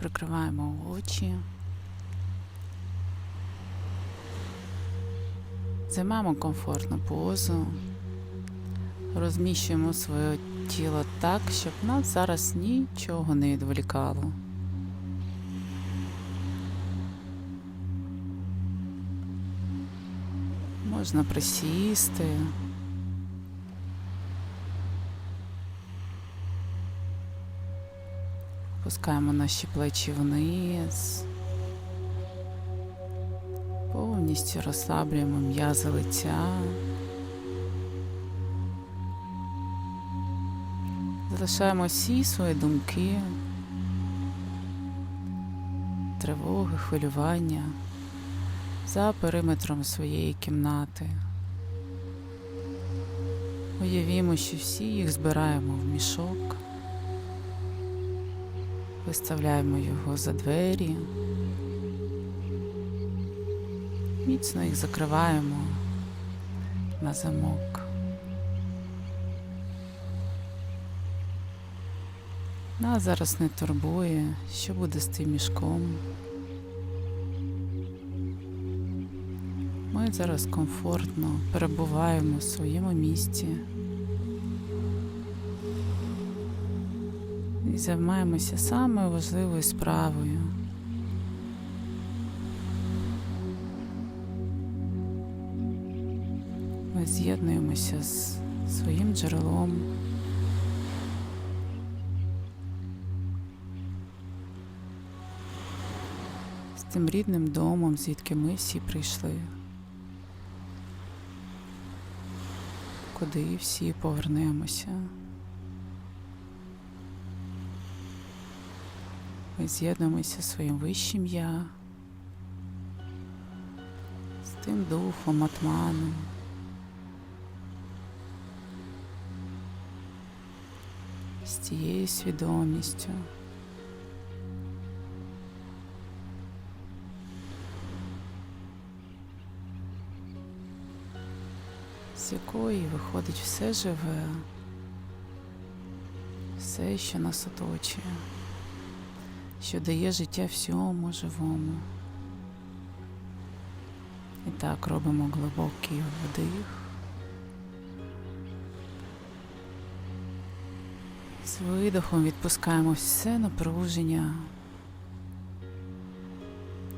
Прикриваємо очі. Займаємо комфортну позу. Розміщуємо своє тіло так, щоб нас зараз нічого не відволікало. Можна присісти. Пускаємо наші плечі вниз. Повністю розслаблюємо м'язи лиця. Залишаємо всі свої думки, тривоги, хвилювання за периметром своєї кімнати. Уявімо, що всі їх збираємо в мішок, виставляємо його за двері, міцно їх закриваємо на замок. Нас зараз не турбує, що буде з тим мішком. Ми зараз комфортно перебуваємо в своєму місті і займаємося самою важливою справою. Ми з'єднуємося з своїм джерелом. З тим рідним домом, звідки ми всі прийшли. куди всі повернемося. Ми з'єднуємося зі своїм вищим я, з тим духом, атманом. З тією свідомістю. з якої виходить все живе, все, що нас оточує, що дає життя всьому живому. І так робимо глибокий вдих. З видохом відпускаємо все напруження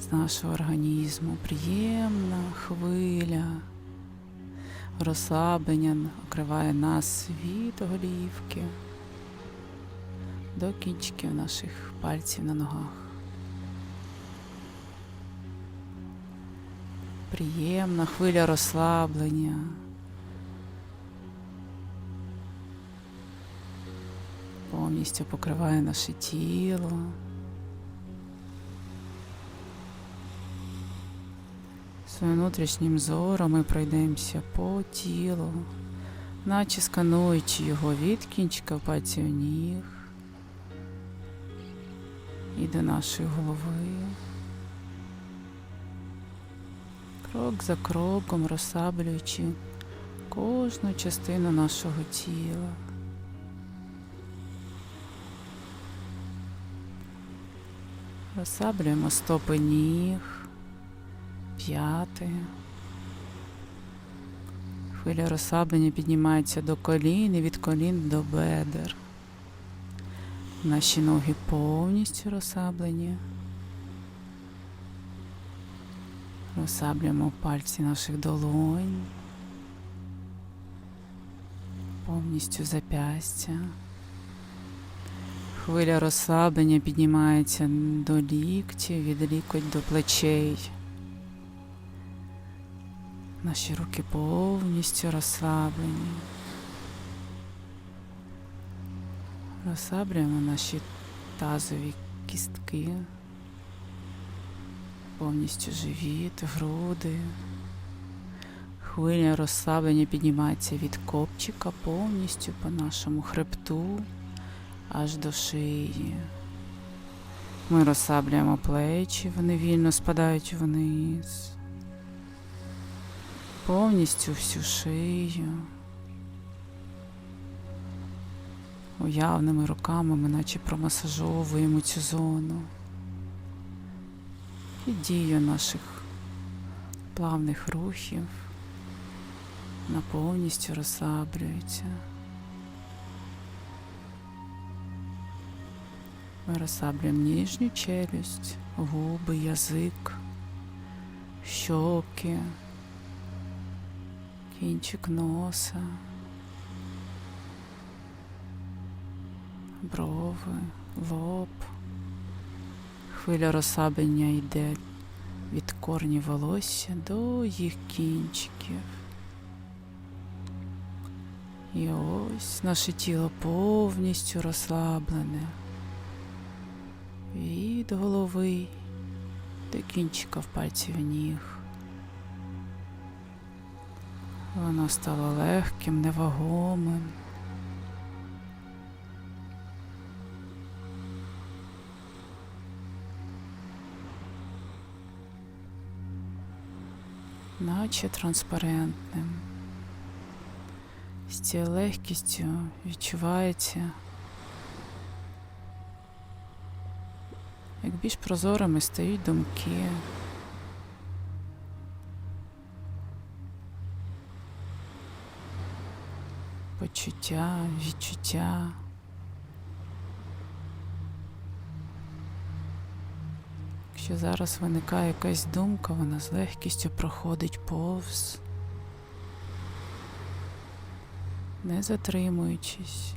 з нашого організму. Приємна хвиля розслаблення окриває нас від голівки до кінчиків наших пальців на ногах. Приємна хвиля розслаблення. Повністю покриває наше тіло. Своїм внутрішнім зором ми пройдемося по тілу, наче скануючи його від кінчика пальців ніг і до нашої голови. Крок за кроком розслаблюючи кожну частину нашого тіла. Розслаблюємо стопи ніг п'яти. Хвиля розслаблення піднімається до колін і від колін до бедер. Наші ноги повністю розслаблені. Розслаблюємо пальці наших долонь, повністю запястя. Хвиля розслаблення піднімається до ліктів, від лікоть до плечей. Наші руки повністю розслаблені. Розслаблюємо наші тазові кістки, повністю живіт, груди. Хвиля розслаблення піднімається від копчика повністю по нашому хребту аж до шиї. Ми розслаблюємо плечі, вони вільно спадають вниз повністю всю шию. Уявними руками ми наче промасажовуємо цю зону. під дією наших плавних рухів вона повністю розслаблюється. Ми розслаблюємо нижню челюсть, губи, язик, щоки, кінчик носа, брови, лоб. Хвиля розслаблення йде від корнів волосся до їх кінчиків. І ось наше тіло повністю розслаблене. Від голови до кінчиків пальців ніг. Воно стало легким, невагомим. Наче транспарентним. З цією легкістю відчувається, як більш прозорими стають думки. Почуття, відчуття. Якщо зараз виникає якась думка, вона з легкістю проходить повз, не затримуючись.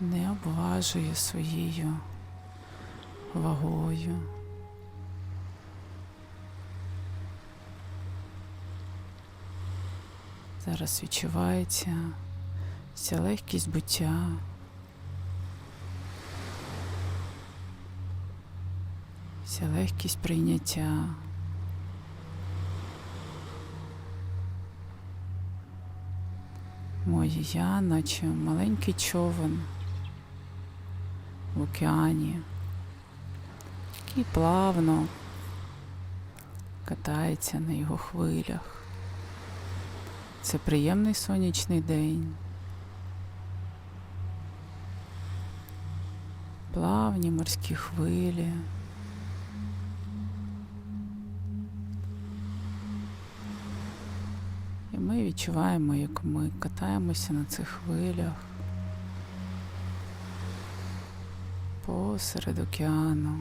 Не обважує своєю вагою. Зараз відчувається ця легкість буття. Ця легкість прийняття. Моє я, наче маленький човен в океані, який плавно катається на його хвилях. Це приємний сонячний день. Плавні морські хвилі. І ми відчуваємо, як ми катаємося на цих хвилях посеред океану.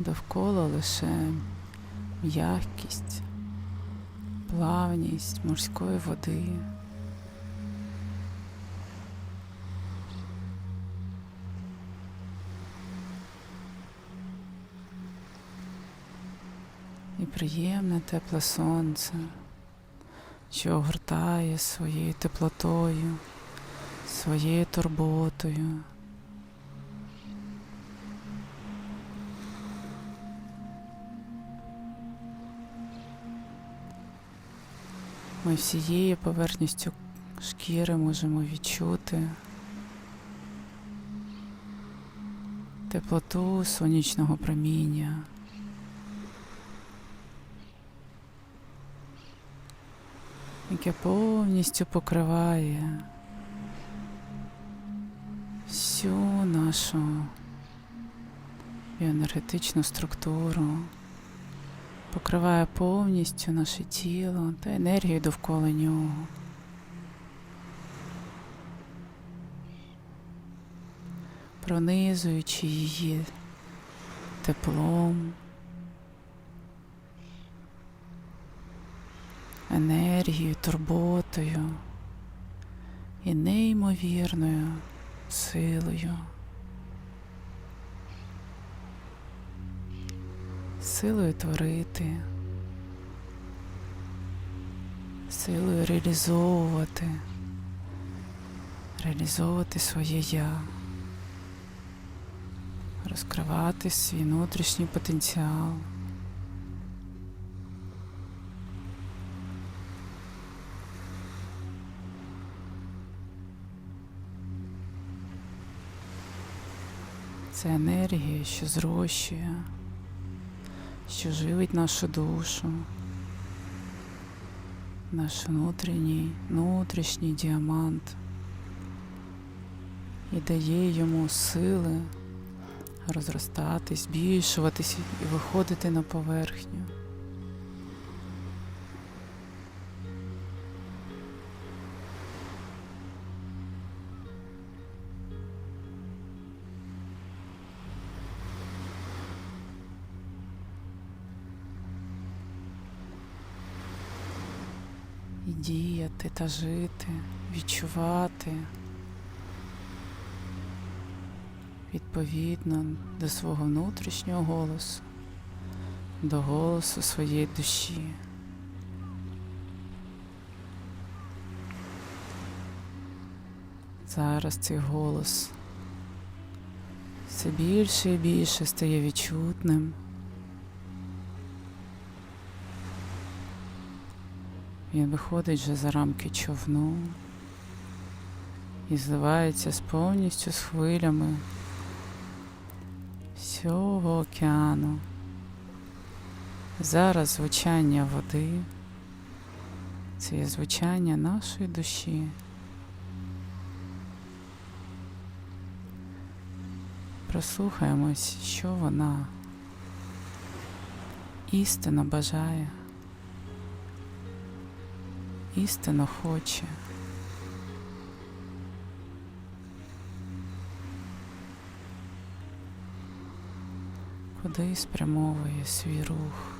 Довкола лише м'якість, плавність морської води. І приємне тепле сонце, що огортає своєю теплотою, своєю турботою. Ми всією поверхністю шкіри можемо відчути теплоту сонячного проміння. яке повністю покриває всю нашу біоенергетичну структуру, покриває повністю наше тіло та енергію довкола нього. Пронизуючи її теплом, енергією, турботою і неймовірною силою. Силою творити, силою реалізовувати, реалізовувати своє я, розкривати свій внутрішній потенціал. Це енергія, що зрощує що живить нашу душу, наш внутрішній, внутрішній діамант і дає йому сили розростатись, збільшуватись і виходити на поверхню. Діяти та жити, відчувати відповідно до свого внутрішнього голосу, до голосу своєї душі. Зараз цей голос все більше і більше стає відчутним. Він виходить вже за рамки човну і зливається з повністю з хвилями всього океану. Зараз звучання води це є звучання нашої душі. Прослухаємось, що вона істинно бажає, істинно хоче. Куди спрямовує свій рух?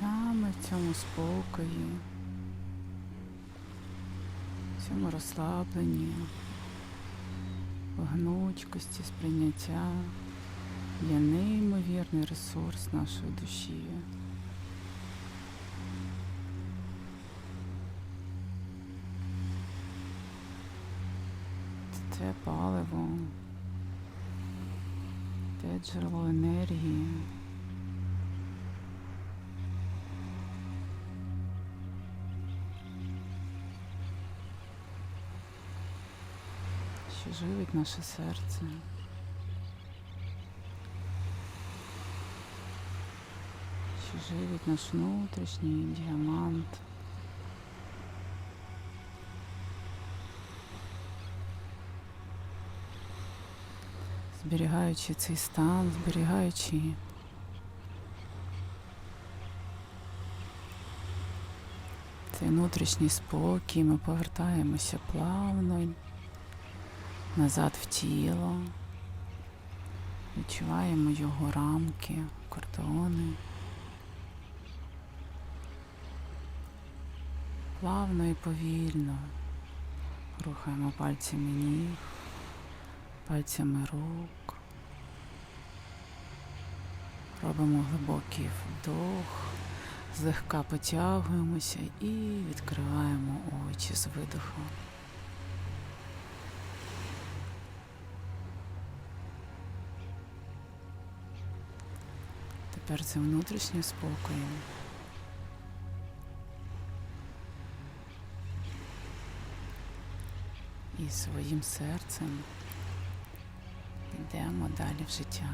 Саме в цьому спокої, в цьому розслабленні, в гнучкості сприйняття є неймовірний ресурс нашої душі. Це паливо, те джерело енергії. Що живить наше серце. Що живить наш внутрішній діамант. Зберігаючи цей стан, зберігаючи цей внутрішній спокій, ми повертаємося плавно назад в тіло, відчуваємо його рамки, кордони. Плавно і повільно рухаємо пальцями ніг, пальцями рук. Робимо глибокий вдох, Злегка потягуємося і відкриваємо очі з видоху. Тепер це внутрішнім спокоєм. І своїм серцем йдемо далі в життя.